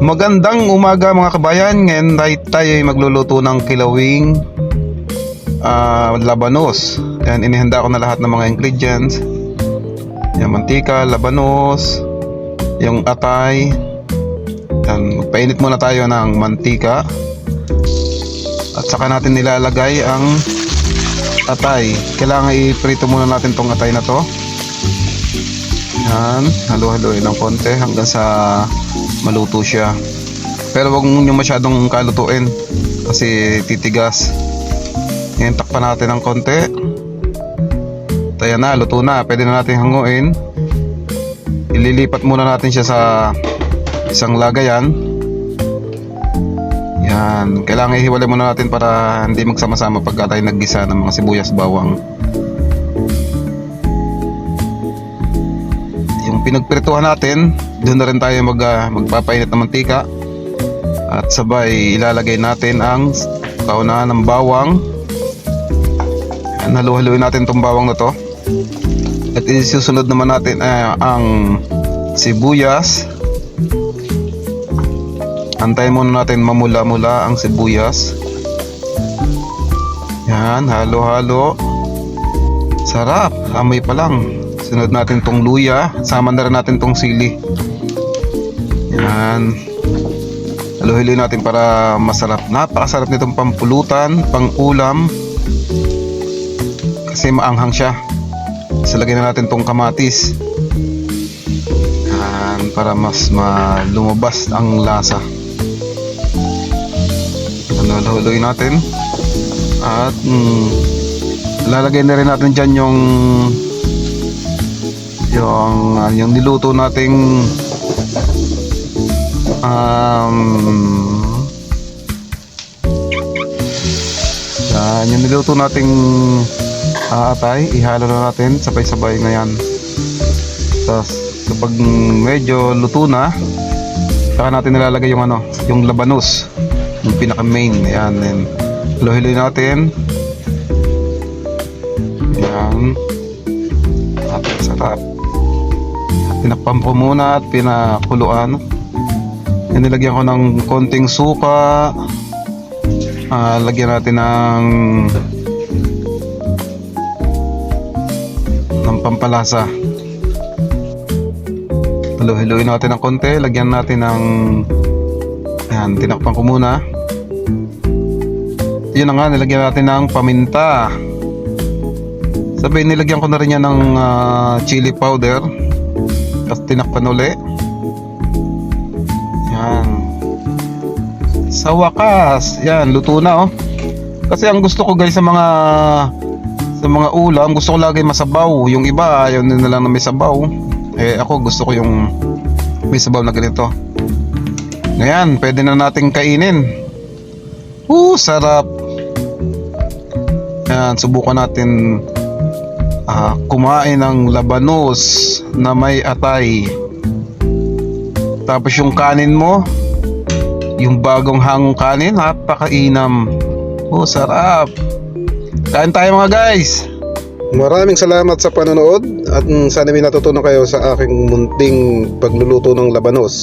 Magandang umaga mga kabayan. Ngayon tayo, ay magluluto ng kilawing ah, labanos. Yan, inihanda ko na lahat ng mga ingredients. Yung mantika, labanos, yung atay. Yan, magpainit muna tayo ng mantika. At saka natin nilalagay ang atay. Kailangan i-prito muna natin tong atay na to. Yan, halo-haloin ng konti hanggang sa maluto siya. Pero wag nyo masyadong kalutuin kasi titigas. Ngayon takpan natin ng konti. Tayo na, luto na. Pwede na natin hanguin. Ililipat muna natin siya sa isang lagayan. Yan. Kailangan ihiwalay muna natin para hindi magsama-sama pagka tayo naggisa ng mga sibuyas bawang. Yung pinagprituhan natin, doon na rin tayo mag, ah, magpapainit ng mantika. At sabay ilalagay natin ang kaunahan ng bawang. Halu-haluin natin itong bawang na to. At isusunod naman natin ah, ang sibuyas. Antayin muna natin mamula-mula ang sibuyas. Yan, halo-halo. Sarap, amoy pa lang. Sunod natin tong luya, sama na rin natin tong sili. Yan. Haluhili natin para masarap. Napakasarap nitong pampulutan, pang-ulam. Kasi maanghang siya. So, lagyan na natin tong kamatis. Yan, para mas ma lumabas ang lasa. Haluhuluin natin. At mm, lalagay na rin natin dyan yung yung ah, yung niluto nating um yan, yung niluto nating ah, atay ihalo na natin sabay-sabay na yan. Tapos kapag medyo luto na saka natin nilalagay yung ano yung labanos yung pinaka main yan yan hilo natin. Yan at sarap tinakpan muna at pinakuluan yan nilagyan ko ng konting suka. Ah, lagyan natin ng ng pampalasa. Halu-haluin natin ng konti. Lagyan natin ng yan, tinakpan ko muna. Yun na nga nilagyan natin ng paminta. Sabi nilagyan ko na rin yan ng ah, chili powder tapos tinakpan uli. Yan. Sa wakas yan luto na oh. Kasi ang gusto ko guys sa mga sa mga ulam gusto ko lagi masabaw. Yung iba ayaw nila lang na may sabaw. Eh ako gusto ko yung may sabaw na ganito. Ngayon pwede na nating kainin. Uh sarap. Yan subukan natin ah, kumain ng labanos na may atay. Tapos yung kanin mo yung bagong hangong kanin napakainam. Oh sarap. Kain tayo mga guys. Maraming salamat sa panonood at mm, sana may natutunan kayo sa aking munting pagluluto ng labanos.